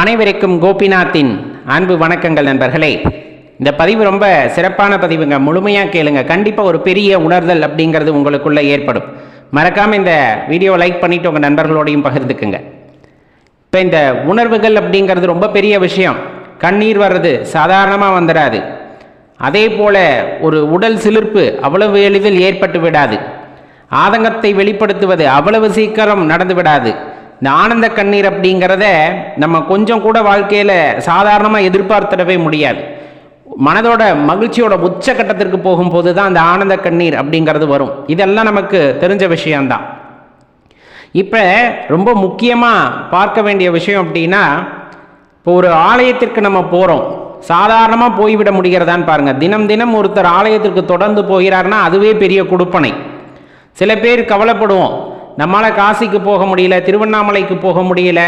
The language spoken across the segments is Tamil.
அனைவருக்கும் கோபிநாத்தின் அன்பு வணக்கங்கள் நண்பர்களே. இந்த பதிவு ரொம்ப சிறப்பான பதிவுங்க. முழுமையாக கேளுங்க. கண்டிப்பாக ஒரு பெரிய உணர்தல் அப்படிங்கிறது உங்களுக்குள்ளே ஏற்படும். மறக்காமல் இந்த வீடியோவை லைக் பண்ணிவிட்டு உங்கள் நண்பர்களோடையும் பகிர்ந்துக்குங்க. இப்போ இந்த உணர்வுகள் அப்படிங்கிறது ரொம்ப பெரிய விஷயம். கண்ணீர் வர்றது சாதாரணமாக வந்துடாது அதே போல் ஒரு உடல் சிலிர்ப்பு அவ்வளவு எளிதில் ஏற்பட்டு விடாது. ஆதங்கத்தை வெளிப்படுத்துவது அவ்வளவு சீக்கிரம் நடந்து விடாது. இந்த ஆனந்த கண்ணீர் அப்படிங்கிறத நம்ம கொஞ்சம் கூட வாழ்க்கையில் சாதாரணமாக எதிர்பார்த்திடவே முடியாது. மனதோட மகிழ்ச்சியோட உச்சக்கட்டத்திற்கு போகும்போது தான் அந்த ஆனந்த கண்ணீர் அப்படிங்கிறது வரும். இதெல்லாம் நமக்கு தெரிஞ்ச விஷயம்தான். இப்போ ரொம்ப முக்கியமாக பார்க்க வேண்டிய விஷயம் அப்படின்னா இப்போ ஒரு ஆலயத்திற்கு நம்ம போகிறோம் சாதாரணமாக போய்விட முடிகிறதான்னு பாருங்கள் தினம் தினம் ஒருத்தர் ஆலயத்திற்கு தொடர்ந்து போகிறார்னா அதுவே பெரிய கொடுப்பனை. சில பேர் கவலைப்படுவோம். நம்மளால் காசிக்கு போக முடியல திருவண்ணாமலைக்கு போக முடியல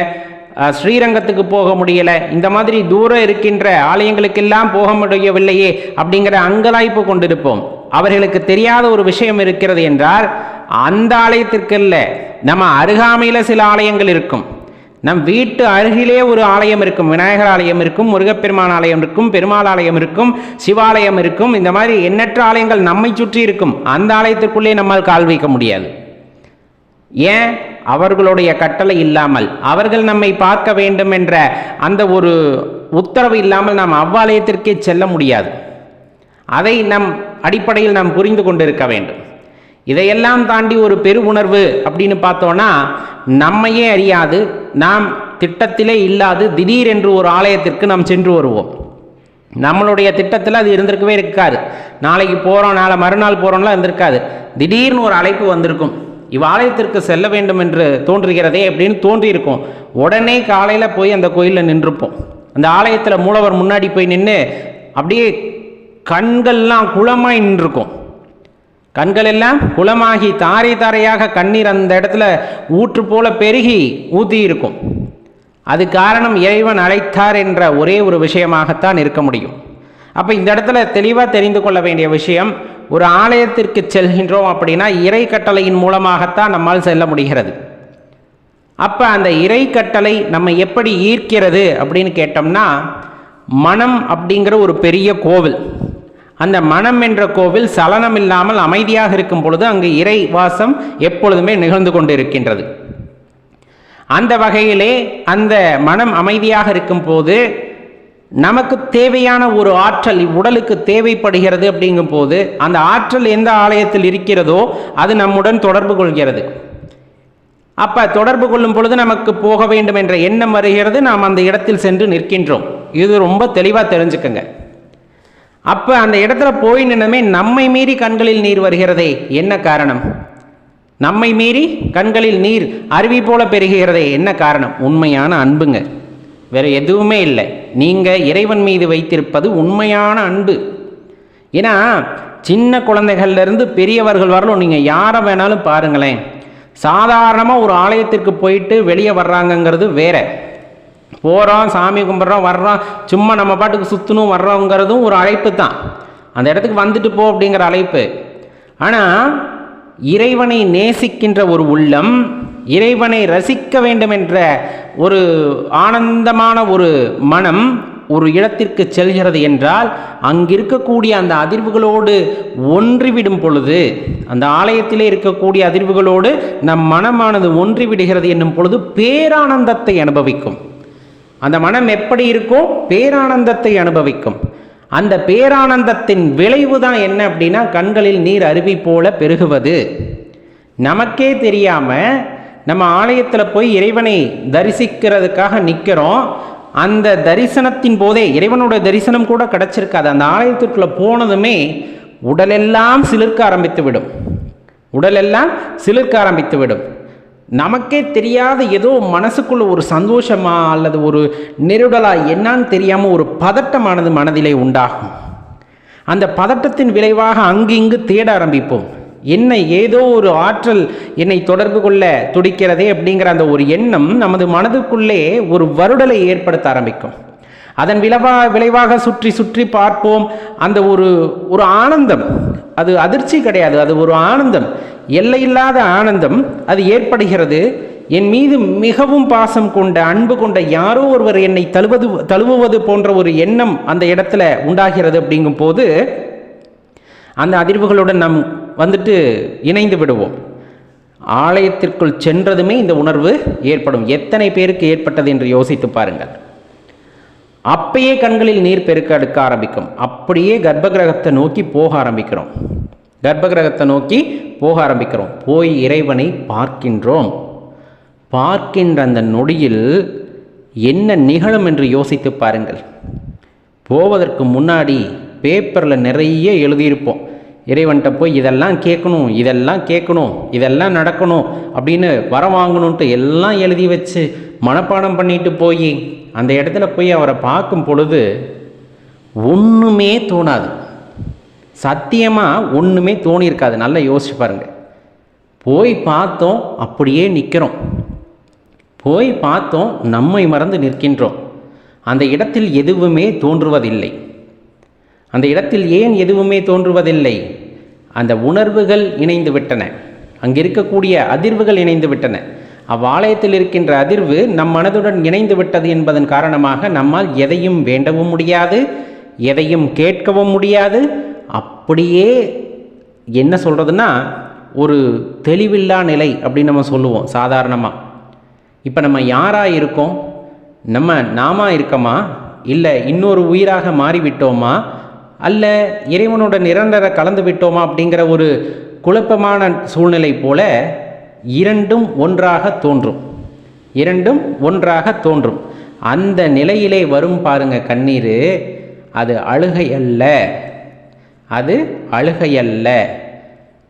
ஸ்ரீரங்கத்துக்கு போக முடியல இந்த மாதிரி தூரம் இருக்கின்ற ஆலயங்களுக்கெல்லாம் போக முடியவில்லையே அப்படிங்கிற அங்கலாய்ப்பு கொண்டிருப்போம். அவர்களுக்கு தெரியாத ஒரு விஷயம் இருக்கிறது என்றால் அந்த ஆலயத்திற்கு இல்லை நம்ம அருகாமையில் சில ஆலயங்கள் இருக்கும். நம் வீட்டு அருகிலே ஒரு ஆலயம் இருக்கும் விநாயகர் ஆலயம் இருக்கும் முருகப்பெருமான் ஆலயம் இருக்கும் பெருமாள் ஆலயம் இருக்கும் சிவாலயம் இருக்கும் இந்த மாதிரி எண்ணற்ற ஆலயங்கள் நம்மை சுற்றி இருக்கும். அந்த ஆலயத்திற்குள்ளே நம்மால் கால் வைக்க முடியாது. ஏன்? அவர்களுடைய கட்டளை இல்லாமல். அவர்கள் நம்மை பார்க்க வேண்டும் என்ற அந்த ஒரு உத்தரவு இல்லாமல் நாம் அவ்வாலயத்திற்கே செல்ல முடியாது. அதை நம் அடிப்படையில் நாம் புரிந்து கொண்டிருக்க வேண்டும். இதையெல்லாம் தாண்டி ஒரு பெரு உணர்வு அப்படின்னு பார்த்தோன்னா நம்மையே அறியாது நாம் திட்டத்திலே இல்லாது திடீரென்று ஒரு ஆலயத்திற்கு நாம் சென்று வருவோம். நம்மளுடைய திட்டத்தில் அது இருந்திருக்கவே இருக்காது. நாளைக்கு போகிறோம் நாளை மறுநாள் போகிறோம்லாம் இருந்திருக்காது. திடீர்னு ஒரு அழைப்பு வந்திருக்கும். இவ் ஆலயத்திற்கு செல்ல வேண்டும் என்று தோன்றுகிறதே அப்படின்னு தோன்றியிருக்கும். உடனே காலையில் போய் அந்த கோயிலில் நின்றுப்போம். அந்த ஆலயத்தில் மூலவர் முன்னாடி போய் நின்று அப்படியே கண்கள்லாம் குளமாய் நின்றுருக்கும் கண்கள் எல்லாம் குளமாகி தாரை தாரையாக கண்ணீர் அந்த இடத்துல ஊற்று போல பெருகி ஊற்றி இருக்கும் அது காரணம் இறைவன் அழைத்தார் என்ற ஒரே ஒரு விஷயமாகத்தான் இருக்க முடியும். அப்போ இந்த இடத்துல தெளிவாக தெரிந்து கொள்ள வேண்டிய விஷயம் ஒரு ஆலயத்திற்கு செல்கின்றோம் அப்படின்னா இறை கட்டளையின் மூலமாகத்தான் நம்மால் செல்ல முடிகிறது. அப்போ அந்த இறை கட்டளை நம்ம எப்படி ஈர்க்கிறது அப்படின்னு கேட்டோம்னா மனம் அப்படிங்கிற ஒரு பெரிய கோவில். அந்த மனம் என்ற கோவில் சலனம் இல்லாமல் அமைதியாக இருக்கும் பொழுது அங்கு இறை வாசம் எப்பொழுதுமே நிகழ்ந்து கொண்டு இருக்கின்றது அந்த வகையிலே அந்த மனம் அமைதியாக இருக்கும் போது நமக்கு தேவையான ஒரு ஆற்றல் உடலுக்கு தேவைப்படுகிறது அப்படிங்கும் போது அந்த ஆற்றல் எந்த ஆலயத்தில் இருக்கிறதோ அது நம்முடன் தொடர்பு கொள்கிறது. அப்போ தொடர்பு கொள்ளும் பொழுது நமக்கு போக வேண்டும் என்ற எண்ணம் வருகிறது. நாம் அந்த இடத்தில் சென்று நிற்கின்றோம். இது ரொம்ப தெளிவாக தெரிஞ்சுக்கங்க. அப்போ அந்த இடத்துல போய் நின்னமே நம்மை மீறி கண்களில் நீர் வருகிறதே என்ன காரணம்? நம்மை மீறி கண்களில் நீர் அருவி போல பெருகிறதே என்ன காரணம்? உண்மையான அன்புங்க. வேறு எதுவுமே இல்லை. நீங்கள் இறைவன் மீது வைத்திருப்பது உண்மையான அன்பு. ஏன்னா சின்ன குழந்தைகள்லேருந்து பெரியவர்கள் வரலும் நீங்கள் யாரை வேணாலும் பாருங்களேன். சாதாரணமாக ஒரு ஆலயத்திற்கு போயிட்டு வெளியே வர்றாங்கங்கிறது வேற. போகிறோம் சாமி கும்பிட்றோம் வர்றோம் சும்மா நம்ம பாட்டுக்கு சுற்றணும் வர்றோங்கிறதும் ஒரு அழைப்பு தான். அந்த இடத்துக்கு வந்துட்டு போ அப்படிங்கிற அழைப்பு. ஆனால் இறைவனை நேசிக்கின்ற ஒரு உள்ளம் இறைவனை ரசிக்க வேண்டும் என்ற ஒரு ஆனந்தமான ஒரு மனம் ஒரு இடத்திற்கு செல்கிறது என்றால் அங்கிருக்கக்கூடிய அந்த அதிர்வுகளோடு ஒன்றிவிடும் பொழுது அந்த ஆலயத்திலே இருக்கக்கூடிய அதிர்வுகளோடு நம் மனமானது ஒன்றிவிடுகிறது என்னும் பொழுது பேரானந்தத்தை அனுபவிக்கும். அந்த மனம் எப்படி இருக்கோ பேரானந்தத்தை அனுபவிக்கும். அந்த பேரானந்தத்தின் விளைவு தான் என்ன அப்படின்னா கண்களில் நீர் அருவி போல பெருகுவது. நமக்கே தெரியாமல் நம்ம ஆலயத்தில் போய் இறைவனை தரிசிக்கிறதுக்காக நிற்கிறோம் அந்த தரிசனத்தின் போதே இறைவனோட தரிசனம் கூட கிடச்சிருக்காது. அந்த ஆலயத்திற்குள்ளே போனதுமே உடலெல்லாம் சிலிர்க்க ஆரம்பித்து விடும் உடலெல்லாம் சிலிர்க்க ஆரம்பித்து விடும் நமக்கே தெரியாத ஏதோ மனசுக்குள்ள ஒரு சந்தோஷமா அல்லது ஒரு நெருடலா என்னன்னு தெரியாமல் ஒரு பதட்டமானது மனதிலே உண்டாகும். அந்த பதட்டத்தின் விளைவாக அங்கு இங்கு தேட ஆரம்பிப்போம். என்ன ஏதோ ஒரு ஆற்றல் என்னை தொடர்பு கொள்ள துடிக்கிறதே அப்படிங்கிற அந்த ஒரு எண்ணம் நமது மனதுக்குள்ளே ஒரு வருடலை ஏற்படுத்த ஆரம்பிக்கும். அதன் விளைவா விளைவாக சுற்றி சுற்றி பார்ப்போம். அந்த ஒரு ஒரு ஆனந்தம் அது அதிர்ச்சி கிடையாது. அது ஒரு ஆனந்தம். எல்லையில்லாத ஆனந்தம் அது ஏற்படுகிறது. என் மீது மிகவும் பாசம் கொண்ட அன்பு கொண்ட யாரோ ஒருவர் என்னை தழுவது தழுவுவது போன்ற ஒரு எண்ணம் அந்த இடத்துல உண்டாகிறது அப்படிங்கும் போது அந்த அதிர்வுகளுடன் நம் வந்துட்டு இணைந்து விடுவோம். ஆலயத்திற்குள் சென்றதுமே இந்த உணர்வு ஏற்படும். எத்தனை பேருக்கு ஏற்பட்டது என்று யோசித்து பாருங்கள். அப்பயே கண்களில் நீர் பெருக்க அடுக்க ஆரம்பிக்கும். அப்படியே கர்ப்பகிரகத்தை நோக்கி போக ஆரம்பிக்கிறோம். கர்ப்பகிரகத்தை நோக்கி போக ஆரம்பிக்கிறோம். போய் இறைவனை பார்க்கின்றோம். பார்க்கின்ற அந்த நொடியில் என்ன நிகழும் என்று யோசித்து பாருங்கள். போவதற்கு முன்னாடி பேப்பரில் நிறைய எழுதியிருப்போம். இறைவன்கிட்ட போய் இதெல்லாம் கேட்கணும் இதெல்லாம் கேட்கணும் இதெல்லாம் நடக்கணும் அப்படின்னு வர வாங்கணுன்ட்டு எல்லாம் எழுதி வச்சு மனப்பாடம் பண்ணிட்டு போய் அந்த இடத்துல போய் அவரை பார்க்கும் பொழுது ஒன்றுமே தோணாது. சத்தியமாக ஒன்றுமே தோணியிருக்காது. நல்லா யோசிச்சு பாருங்கள் போய் பார்த்தோம் அப்படியே நிற்கிறோம் போய் பார்த்தோம் நம்மை மறந்து நிற்கின்றோம். அந்த இடத்தில் எதுவுமே தோன்றுவதில்லை. அந்த இடத்தில் ஏன் எதுவுமே தோன்றுவதில்லை? அந்த உணர்வுகள் இணைந்து விட்டன அங்கே இருக்கக்கூடிய அதிர்வுகள் இணைந்து விட்டன அவ்வாலயத்தில் இருக்கின்ற அதிர்வு நம் மனதுடன் இணைந்து விட்டது என்பதன் காரணமாக நம்மால் எதையும் வேண்டவும் முடியாது எதையும் கேட்கவும் முடியாது. அப்படியே என்ன சொல்கிறதுனா ஒரு தெளிவில்லா நிலை அப்படின்னு நம்ம சொல்லுவோம் சாதாரணமாக இப்போ நம்ம யாராக இருக்கோம்? நம்ம நாம இருக்கோமா? இல்லை இன்னொரு உயிராக மாறிவிட்டோமா? அல்ல இறைவனோட நிரந்தர கலந்து விட்டோமா அப்படிங்கிற ஒரு குழப்பமான சூழ்நிலை போல இரண்டும் ஒன்றாக தோன்றும். இரண்டும் ஒன்றாக தோன்றும். அந்த நிலையிலே வரும் பாருங்க கண்ணீர். அது அழுகை அல்ல. அது அழுகை அல்ல.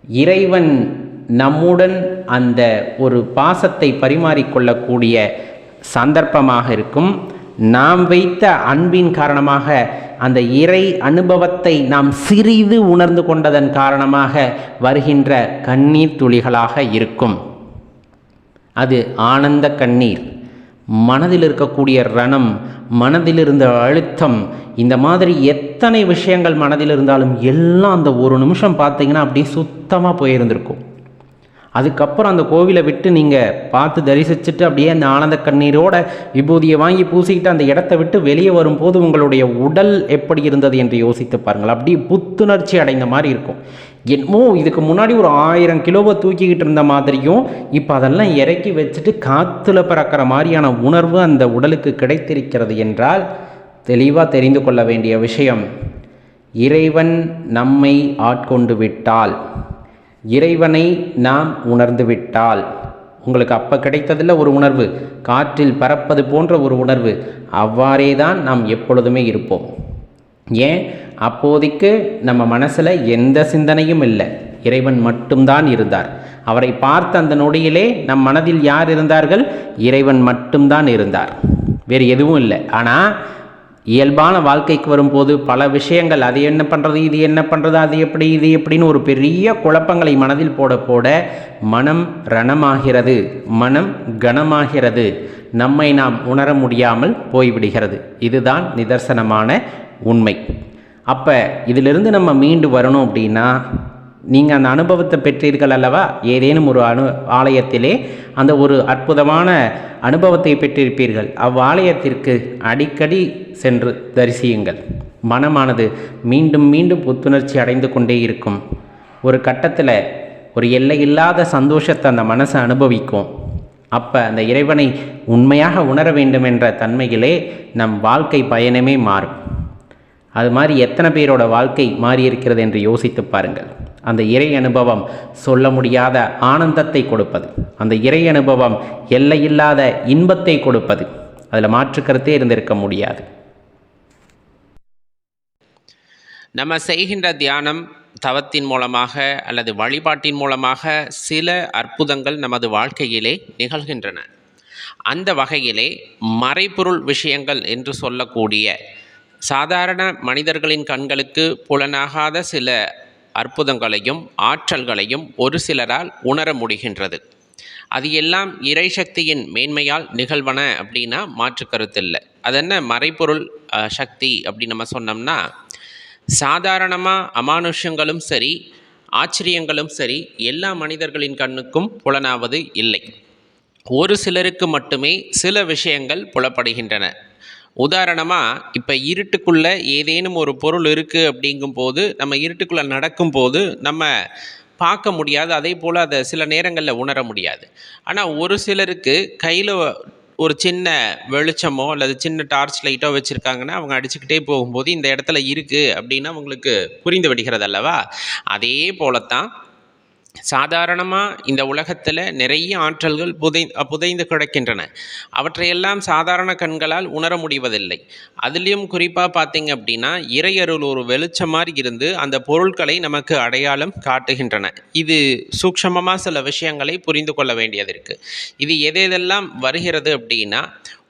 இறைவன் நம்முடன் அந்த ஒரு பாசத்தை பரிமாறிக்கொள்ளக்கூடிய சந்தர்ப்பமாக இருக்கும். நாம் வைத்த அன்பின் காரணமாக அந்த இறை அனுபவத்தை நாம் சிறிது உணர்ந்து கொண்டதன் காரணமாக வருகின்ற கண்ணீர் துளிகளாக இருக்கும். அது ஆனந்த கண்ணீர். மனதில் இருக்கக்கூடிய ரணம் மனதில் இருந்த அழுத்தம் இந்த மாதிரி எத்தனை விஷயங்கள் மனதில் இருந்தாலும் எல்லாம் அந்த ஒரு நிமிஷம் பார்த்தீங்கன்னா அப்படியே சுத்தமாக போயிருந்திருக்கும். அதுக்கப்புறம் அந்த கோவிலை விட்டு நீங்கள் பார்த்து தரிசிச்சுட்டு அப்படியே அந்த ஆனந்த கண்ணீரோட விபூதியை வாங்கி பூசிக்கிட்டு அந்த இடத்த விட்டு வெளியே வரும்போது உங்களுடைய உடல் எப்படி இருந்தது என்று யோசித்து பாருங்கள். அப்படியே புத்துணர்ச்சி அடைந்த மாதிரி இருக்கும். என்னமோ இதுக்கு முன்னாடி ஒரு ஆயிரம் கிலோவை தூக்கிக்கிட்டு இருந்த மாதிரியும் இப்போ அதெல்லாம் இறக்கி வச்சுட்டு காற்றுல பறக்கிற மாதிரியான உணர்வு அந்த உடலுக்கு கிடைத்திருக்கிறது என்றால் தெளிவாக தெரிந்து கொள்ள வேண்டிய விஷயம் இறைவன் நம்மை ஆட்கொண்டு விட்டால். இறைவனை நாம் உணர்ந்துவிட்டால். உங்களுக்கு அப்போ கிடைத்ததில் ஒரு உணர்வு. காற்றில் பறப்பது போன்ற ஒரு உணர்வு. அவ்வாறே தான் நாம் எப்பொழுதுமே இருப்போம். ஏன்? அப்போதைக்கு நம்ம மனசில் எந்த சிந்தனையும் இல்லை. இறைவன் மட்டும்தான் இருந்தார். அவரை பார்த்த அந்த நொடியிலே நம் மனதில் யார் இருந்தார்கள்? இறைவன் மட்டும்தான் இருந்தார். வேறு எதுவும் இல்லை. ஆனால் இயல்பான வாழ்க்கைக்கு வரும்போது பல விஷயங்கள் அது என்ன பண்ணுறது இது என்ன பண்ணுறது அது எப்படி இது எப்படின்னு ஒரு பெரிய குழப்பங்களை மனதில் போட போட மனம் ரணமாகிறது மனம் கனமாகிறது. நம்மை நாம் உணர முடியாமல் போய்விடுகிறது. இதுதான் நிதர்சனமான உண்மை. அப்போ இதிலிருந்து நம்ம மீண்டு வரணும் அப்படின்னா நீங்கள் அந்த அனுபவத்தை பெற்றீர்கள் அல்லவா? ஏதேனும் ஒரு அனு ஆலயத்திலே அந்த ஒரு அற்புதமான அனுபவத்தை பெற்றிருப்பீர்கள். அவ்வாலயத்திற்கு அடிக்கடி சென்று தரிசியுங்கள். மனமானது மீண்டும் மீண்டும் புத்துணர்ச்சி அடைந்து கொண்டே இருக்கும். ஒரு கட்டத்தில் ஒரு எல்லையில்லாத சந்தோஷத்தை அந்த மனசை அனுபவிக்கும். அப்போ அந்த இறைவனை உண்மையாக உணர வேண்டும் என்ற தன்மையிலே நம் வாழ்க்கை பயணமே மாறும். அது மாதிரி எத்தனை பேரோட வாழ்க்கை மாறியிருக்கிறது என்று யோசித்து பாருங்கள். அந்த இறை அனுபவம் சொல்ல முடியாத ஆனந்தத்தை கொடுப்பது. அந்த இறை அனுபவம் எல்லையில்லாத இன்பத்தை கொடுப்பது. அதில் மாற்றுக்கருத்தே இருந்திருக்க முடியாது. நம்ம செய்கின்ற தியானம் தவத்தின் மூலமாக அல்லது வழிபாட்டின் மூலமாக சில அற்புதங்கள் நமது வாழ்க்கையிலே நிகழ்கின்றன. அந்த வகையிலே மறைபொருள் விஷயங்கள் என்று சொல்லக்கூடிய சாதாரண மனிதர்களின் கண்களுக்கு புலனாகாத சில அற்புதங்களையும் ஆற்றல்களையும் ஒரு சிலரால் உணர முடிகின்றது. அது எல்லாம் இறை சக்தியின் மேன்மையால் நிகழ்வன அப்படின்னா மாற்று கருத்தில்லை அது என்ன? மறைபொருள் சக்தி அப்படின்னு நம்ம சொன்னோம்னா சாதாரணமாக அமானுஷ்யங்களும் சரி ஆச்சரியங்களும் சரி எல்லா மனிதர்களின் கண்ணுக்கும் புலனாவது இல்லை. ஒரு சிலருக்கு மட்டுமே சில விஷயங்கள் புலப்படுகின்றன. உதாரணமாக இப்போ இருட்டுக்குள்ளே ஏதேனும் ஒரு பொருள் இருக்குது அப்படிங்கும்போது நம்ம இருட்டுக்குள்ளே நடக்கும்போது நம்ம பார்க்க முடியாது. அதே போல் அதை சில நேரங்களில் உணர முடியாது. ஆனால் ஒரு சிலருக்கு கையில் ஒரு சின்ன வெளிச்சமோ அல்லது சின்ன டார்ச் லைட்டோ வச்சுருக்காங்கன்னா அவங்க அடிச்சுக்கிட்டே போகும்போது இந்த இடத்துல இருக்குது அப்படின்னு அவங்களுக்கு புரிந்து விடுகிறது அல்லவா? அதே போலத்தான் சாதாரணமாக இந்த உலகத்தில் நிறைய ஆற்றல்கள் புதை புதைந்து கிடக்கின்றன. அவற்றையெல்லாம் சாதாரண கண்களால் உணர முடிவதில்லை. அதுலேயும் குறிப்பாக பார்த்தீங்க அப்படின்னா இறையருள் ஒரு வெளிச்சம் மாதிரி இருந்து அந்த பொருட்களை நமக்கு அடையாளம் காட்டுகின்றன. இது சூக்ஷமமாக சில விஷயங்களை புரிந்து கொள்ள வேண்டியது இருக்குது இது எதெல்லாம் வருகிறது அப்படின்னா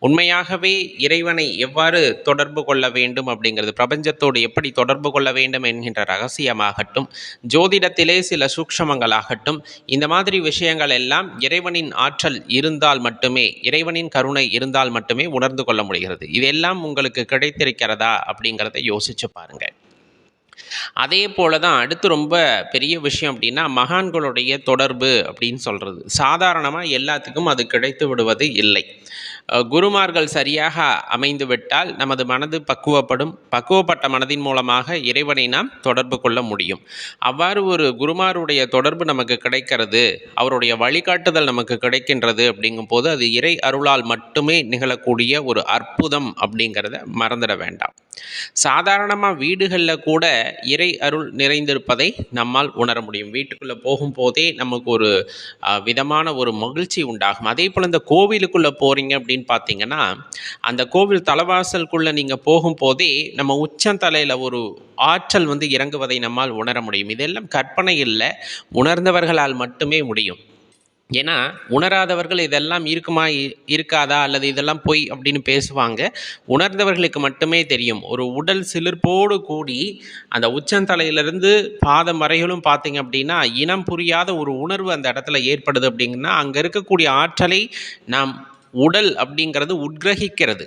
உண்மையாகவே இறைவனை எவ்வாறு தொடர்பு கொள்ள வேண்டும் அப்படிங்கிறது பிரபஞ்சத்தோடு எப்படி தொடர்பு கொள்ள வேண்டும் என்கின்ற ரகசியமாகட்டும் ஜோதிடத்திலே சில சூக்ஷமங்களாகட்டும் இந்த மாதிரி விஷயங்கள் எல்லாம் இறைவனின் ஆற்றல் இருந்தால் மட்டுமே இறைவனின் கருணை இருந்தால் மட்டுமே உணர்ந்து கொள்ள முடிகிறது. இதெல்லாம் உங்களுக்கு கிடைத்திருக்கிறதா அப்படிங்கிறத யோசிச்சு பாருங்கள் அதே போல தான் அடுத்து ரொம்ப பெரிய விஷயம் அப்படின்னா மகான்களுடைய தொடர்பு அப்படின்னு சொல்கிறது சாதாரணமாக எல்லாத்துக்கும் அது கிடைத்து விடுவது இல்லை. குருமார்கள் சரியாக அமைந்துவிட்டால் நமது மனது பக்குவப்படும் பக்குவப்பட்ட மனதின் மூலமாக இறைவனை நாம் தொடர்பு கொள்ள முடியும். அவ்வாறு ஒரு குருமாருடைய தொடர்பு நமக்கு கிடைக்கிறது அவருடைய வழிகாட்டுதல் நமக்கு கிடைக்கின்றது அப்படிங்கும்போது அது இறை அருளால் மட்டுமே நிகழக்கூடிய ஒரு அற்புதம் அப்படிங்கிறத மறந்துட வேண்டாம். சாதாரணமாக வீடுகளில் கூட இறை அருள் நிறைந்திருப்பதை நம்மால் உணர முடியும். வீட்டுக்குள்ளே போகும்போதே நமக்கு ஒரு விதமான ஒரு மகிழ்ச்சி உண்டாகும். அதே போல் இந்த கோவிலுக்குள்ளே போகிறீங்க அப்படின்னு பார்த்தீங்கன்னா அந்த கோவில் தலைவாசலுக்குள்ளே நீங்கள் போகும்போதே நம்ம உச்சந்தலையில் ஒரு ஆற்றல் வந்து இறங்குவதை நம்மால் உணர முடியும். இதெல்லாம் கற்பனை இல்லை உணர்ந்தவர்களால் மட்டுமே முடியும். ஏன்னா உணராதவர்கள் இதெல்லாம் இருக்குமா இ- இருக்காதா அல்லது இதெல்லாம் பொய் அப்படின்னு பேசுவாங்க. உணர்ந்தவர்களுக்கு மட்டுமே தெரியும். ஒரு உடல் சிலிர்ப்போடு கூடி அந்த உச்சந்தலையிலிருந்து பாதம் வரைகளும் பார்த்தீங்க அப்படின்னா இனம் புரியாத ஒரு உணர்வு அந்த இடத்துல ஏற்படுது அப்படிங்கன்னா அங்கே இருக்கக்கூடிய ஆற்றலை நாம் உடல் அப்படிங்கிறது உட்கிரகிக்கிறது.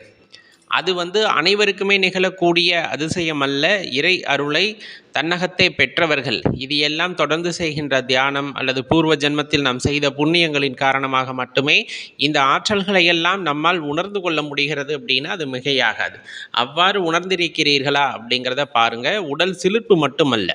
அது வந்து அனைவருக்குமே நிகழக்கூடிய அதிசயம் அல்ல இறை அருளை தன்னகத்தை பெற்றவர்கள். இது எல்லாம் தொடர்ந்து செய்கின்ற தியானம் அல்லது பூர்வ ஜென்மத்தில் நாம் செய்த புண்ணியங்களின் காரணமாக மட்டுமே இந்த ஆற்றல்களை எல்லாம் நம்மால் உணர்ந்து கொள்ள முடிகிறது அப்படின்னா அது மிகையாகாது. அவ்வாறு உணர்ந்திருக்கிறீர்களா அப்படிங்கிறத பாருங்கள் உடல் சிலிர்ப்பு மட்டுமல்ல.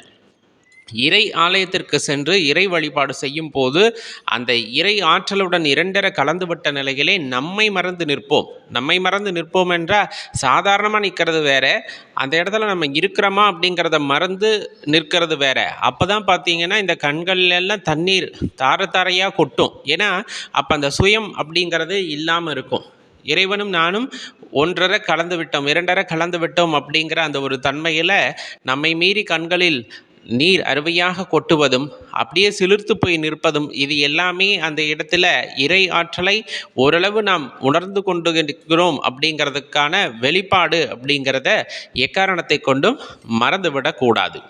இறை ஆலயத்திற்கு சென்று இறை வழிபாடு செய்யும் போது அந்த இறை ஆற்றலுடன் இரண்டர கலந்துவிட்ட நிலையிலே நம்மை மறந்து நிற்போம். நம்மை மறந்து நிற்போம் என்றால் சாதாரணமாக நிற்கிறது வேற. அந்த இடத்துல நம்ம இருக்கிறோமா அப்படிங்கிறத மறந்து நிற்கிறது வேற. அப்போ தான் பார்த்தீங்கன்னா இந்த கண்கள்லாம் தண்ணீர் தார தாரையாக கொட்டும். ஏன்னா அப்போ அந்த சுயம் அப்படிங்கிறது இல்லாமல் இருக்கும். இறைவனும் நானும் ஒன்றரை கலந்து விட்டோம் இரண்டரை கலந்து விட்டோம் அப்படிங்கிற அந்த ஒரு தன்மையில் நம்மை மீறி கண்களில் நீர் அருவியாக கொட்டுவதும் அப்படியே சிலிர்த்து போய் நிற்பதும் இது எல்லாமே அந்த இடத்துல இறை ஆற்றலை ஓரளவு நாம் உணர்ந்து கொண்டு இருக்கிறோம் அப்படிங்கிறதுக்கான வெளிப்பாடு அப்படிங்கிறத எக்காரணத்தை கொண்டும் மறந்துவிடக்கூடாது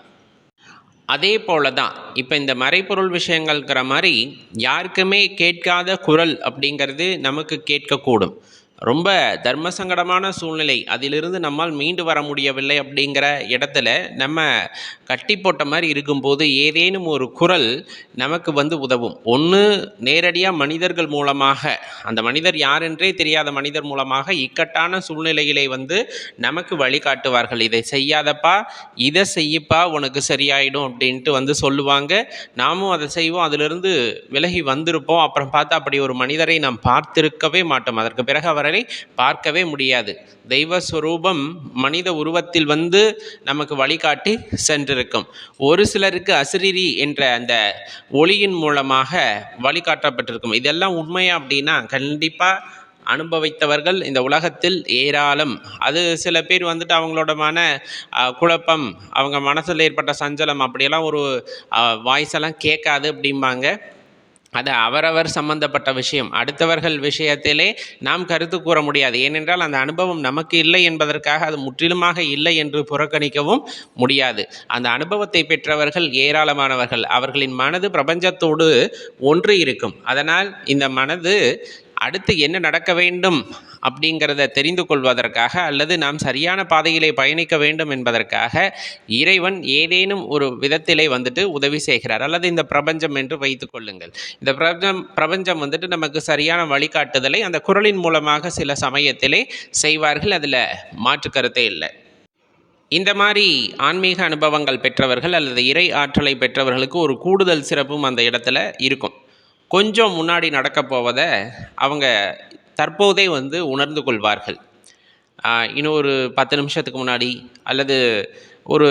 அதே போல தான் இப்போ இந்த மறைபொருள் விஷயங்கள்ங்கிற மாதிரி யாருக்குமே கேட்காத குரல் அப்படிங்கிறது நமக்கு கேட்கக்கூடும். ரொம்ப தர்ம சங்கடமான சூழ்நிலை. அதிலிருந்து நம்மால் மீண்டு வர முடியவில்லை அப்படிங்கிற இடத்துல நம்ம கட்டி போட்ட மாதிரி இருக்கும்போது ஏதேனும் ஒரு குரல் நமக்கு வந்து உதவும். ஒன்று நேரடியாக மனிதர்கள் மூலமாக அந்த மனிதர் யாரென்றே தெரியாத மனிதர் மூலமாக இக்கட்டான சூழ்நிலையிலே வந்து நமக்கு வழிகாட்டுவார்கள். இதை செய்யாதப்பா இதை செய்யப்பா உனக்கு சரியாயிடும் அப்படின்ட்டு வந்து சொல்லுவாங்க. நாமும் அதை செய்வோம். அதிலிருந்து விலகி வந்திருப்போம். அப்புறம் பார்த்தா அப்படி ஒரு மனிதரை நாம் பார்த்திருக்கவே மாட்டோம். அதற்கு பிறகு அவரை பார்க்கவே முடியாது. தெய்வஸ்வரூபம் மனித உருவத்தில் வந்து நமக்கு வழிகாட்டி சென்றிருக்கும். ஒரு சிலருக்கு அசிரிரி என்ற அந்த ஒளியின் மூலமாக வழிகாட்டப்பட்டிருக்கும். இதெல்லாம் உண்மையா அப்படின்னா கண்டிப்பாக அனுபவித்தவர்கள் இந்த உலகத்தில் ஏராளம். அது சில பேர் வந்துட்டு அவங்களோட மன குழப்பம் அவங்க மனசில் ஏற்பட்ட சஞ்சலம் அப்படியெல்லாம் ஒரு வாய்ஸ் எல்லாம் கேட்காது அப்படிம்பாங்க. அது அவரவர் சம்பந்தப்பட்ட விஷயம். அடுத்தவர்கள் விஷயத்திலே நாம் கருத்து கூற முடியாது. ஏனென்றால் அந்த அனுபவம் நமக்கு இல்லை என்பதற்காக அது முற்றிலுமாக இல்லை என்று புறக்கணிக்கவும் முடியாது. அந்த அனுபவத்தை பெற்றவர்கள் ஏராளமானவர்கள். அவர்களின் மனது பிரபஞ்சத்தோடு ஒன்று இருக்கும். அதனால் இந்த மனது அடுத்து என்ன நடக்க வேண்டும் அப்படிங்கிறத தெரிந்து கொள்வதற்காக அல்லது நாம் சரியான பாதையிலே பயணிக்க வேண்டும் என்பதற்காக இறைவன் ஏதேனும் ஒரு விதத்திலே வந்துட்டு உதவி செய்கிறார். அல்லது இந்த பிரபஞ்சம் என்று வைத்துக் கொள்ளுங்கள். இந்த பிரபஞ்சம் பிரபஞ்சம் வந்துட்டு நமக்கு சரியான வழிகாட்டுதலை அந்த குரலின் மூலமாக சில சமயத்திலே செய்வார்கள். அதில் மாற்று கருத்தே இல்லை. இந்த மாதிரி ஆன்மீக அனுபவங்கள் பெற்றவர்கள் அல்லது இறை ஆற்றலை பெற்றவர்களுக்கு ஒரு கூடுதல் சிறப்பும் அந்த இடத்துல இருக்கும். கொஞ்சம் முன்னாடி நடக்கப் போவதை அவங்க தற்போதே வந்து உணர்ந்து கொள்வார்கள். இன்னும் ஒரு பத்து நிமிஷத்துக்கு முன்னாடி அல்லது ஒரு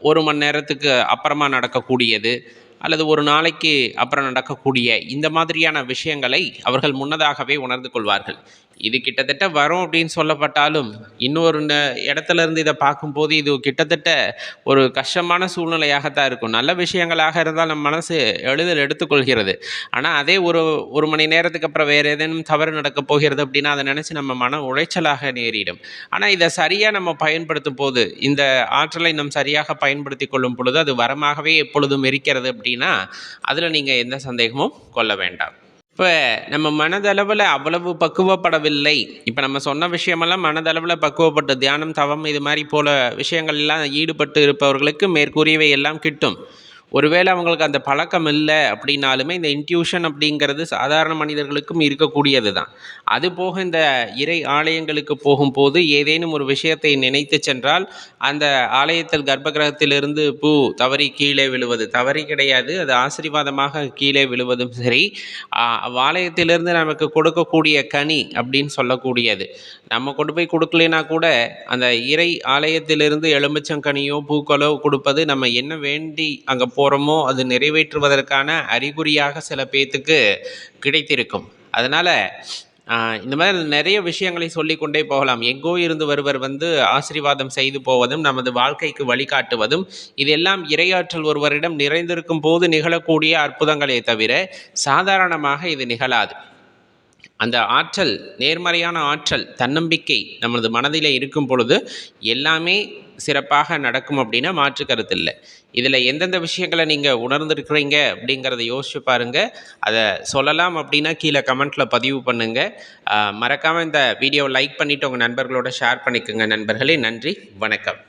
ஒரு மணி நேரத்துக்கு அப்புறமா நடக்கக்கூடியது அல்லது ஒரு நாளைக்கு அப்புறம் நடக்கக்கூடிய இந்த மாதிரியான விஷயங்களை அவர்கள் முன்னதாகவே உணர்ந்து கொள்வார்கள். இது கிட்டத்தட்ட வரும் அப்படின்னு சொல்லப்பட்டாலும் இன்னொரு ந- இடத்துல இருந்து இதை பார்க்கும்போது இது கிட்டத்தட்ட ஒரு கஷ்டமான சூழ்நிலையாகத்தான் இருக்கும். நல்ல விஷயங்களாக இருந்தால் நம் மனசு எளிதில் எடுத்துக்கொள்கிறது. ஆனால் அதே ஒரு ஒரு மணி நேரத்துக்கு அப்புறம் வேறு ஏதேனும் தவறு நடக்கப் போகிறது அப்படின்னா அதை நினச்சி நம்ம மன உளைச்சலாக நேரிடும். ஆனால் இதை சரியாக நம்ம பயன்படுத்தும் போது இந்த ஆற்றலை நம் சரியாக பயன்படுத்தி கொள்ளும் பொழுது அது வரமாகவே எப்பொழுதும் இருக்கிறது அப்படின்னா அதில் நீங்கள் எந்த சந்தேகமும் கொள்ள வேண்டாம். இப்போ நம்ம மனதளவில் அவ்வளவு பக்குவப்படவில்லை. இப்போ நம்ம சொன்ன விஷயமெல்லாம் மனதளவில் பக்குவப்பட்டு தியானம் தவம் இது மாதிரி போல விஷயங்கள் எல்லாம் ஈடுபட்டு இருப்பவர்களுக்கு மேற்கூறியவை எல்லாம் கிட்டும். ஒருவேளை அவங்களுக்கு அந்த பழக்கம் இல்லை அப்படின்னாலுமே இந்த இன்ட்யூஷன் அப்படிங்கிறது சாதாரண மனிதர்களுக்கும் இருக்கக்கூடியது தான் அது போக இந்த இறை ஆலயங்களுக்கு போகும்போது ஏதேனும் ஒரு விஷயத்தை நினைத்து சென்றால் அந்த ஆலயத்தில் கர்ப்பகிரகத்திலிருந்து பூ தவறி கீழே விழுவது. தவறி கிடையாது அது ஆசீர்வாதமாக கீழே விழுவதும் சரி. ஆலயத்திலிருந்து நமக்கு கொடுக்கக்கூடிய கனி அப்படின்னு சொல்லக்கூடியது. நம்ம கொண்டு போய் கொடுக்கலைன்னா கூட அந்த இறை ஆலயத்திலிருந்து எலுமிச்சங்கனியோ பூக்களோ கொடுப்பது நம்ம என்ன வேண்டி அங்கே போகிறோமோ அது நிறைவேற்றுவதற்கான அறிகுறியாக சில பேர்த்துக்கு கிடைத்திருக்கும். அதனால் இந்த மாதிரி நிறைய விஷயங்களை சொல்லிக்கொண்டே போகலாம். எங்கோ இருந்து வருவர் வந்து ஆசீர்வாதம் செய்து போவதும் நமது வாழ்க்கைக்கு வழிகாட்டுவதும் இதெல்லாம் இரையாற்றல் ஒருவரிடம் நிறைந்திருக்கும் போது நிகழக்கூடிய அற்புதங்களே தவிர சாதாரணமாக இது நிகழாது. அந்த ஆற்றல் நேர்மறையான ஆற்றல் தன்னம்பிக்கை நமது மனதில் இருக்கும் பொழுது எல்லாமே சிறப்பாக நடக்கும் அப்படின்னா மாற்று கருத்து இல்லை. இதில் எந்தெந்த விஷயங்களை நீங்கள் உணர்ந்துருக்குறீங்க அப்படிங்கிறத யோசிச்சு பாருங்கள் அதை சொல்லலாம் அப்படின்னா கீழே கமெண்ட்டில் பதிவு பண்ணுங்கள் மறக்காமல் இந்த வீடியோவை லைக் பண்ணிவிட்டு உங்கள் நண்பர்களோட ஷேர் பண்ணிக்கோங்க நண்பர்களே. நன்றி வணக்கம்.